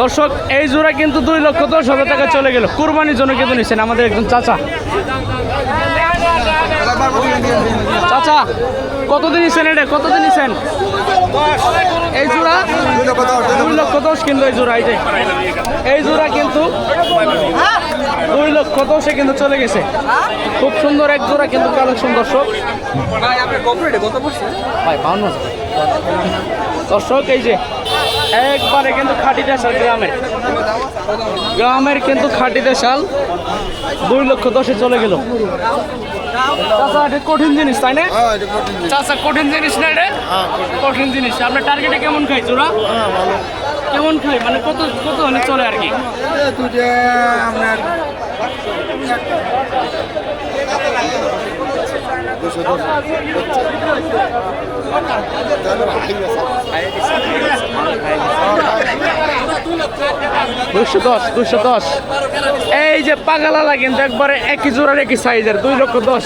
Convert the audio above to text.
দর্শক এই জোড়া কিন্তু দুই লক্ষ দশ হাজার টাকা চলে গেল। কুরবানির জন্য কিন্তু নিচ্ছেন আমাদের একজন চাচা। চাচা কতদিন নিছেন এটা? কতদিন নিছেন? এই জোড়া? দুই লক্ষ দশ কিন্তু এই জোড়া এই যে। এই জোড়া কিন্তু দুই লক্ষ দশে কিন্তু চলে গেছে। খুব সুন্দর এক জোড়া কিন্তু কালেকশন দর্শক। ভাই বাউন্ন দর্শক এই যে একবারে কিন্তু খাঁটি দেশাল গ্রামের। গ্রামের কিন্তু খাঁটি দেশাল। দুই লক্ষ দশে চলে গেল। চাচা এটা কঠিন জিনিস তাই না? চাচা কঠিন জিনিস না এটা? কঠিন জিনিস। আপনার টার্গেটে কেমন খাই চোরা কেমন খাই? মানে কত কত হলে চলে আর কি? আপনার দুশো। দশ দুশো। এই যে পাগালালা কিন্তু একবারে একই জোড়ার একই সাইজের দুই লক্ষ দশ।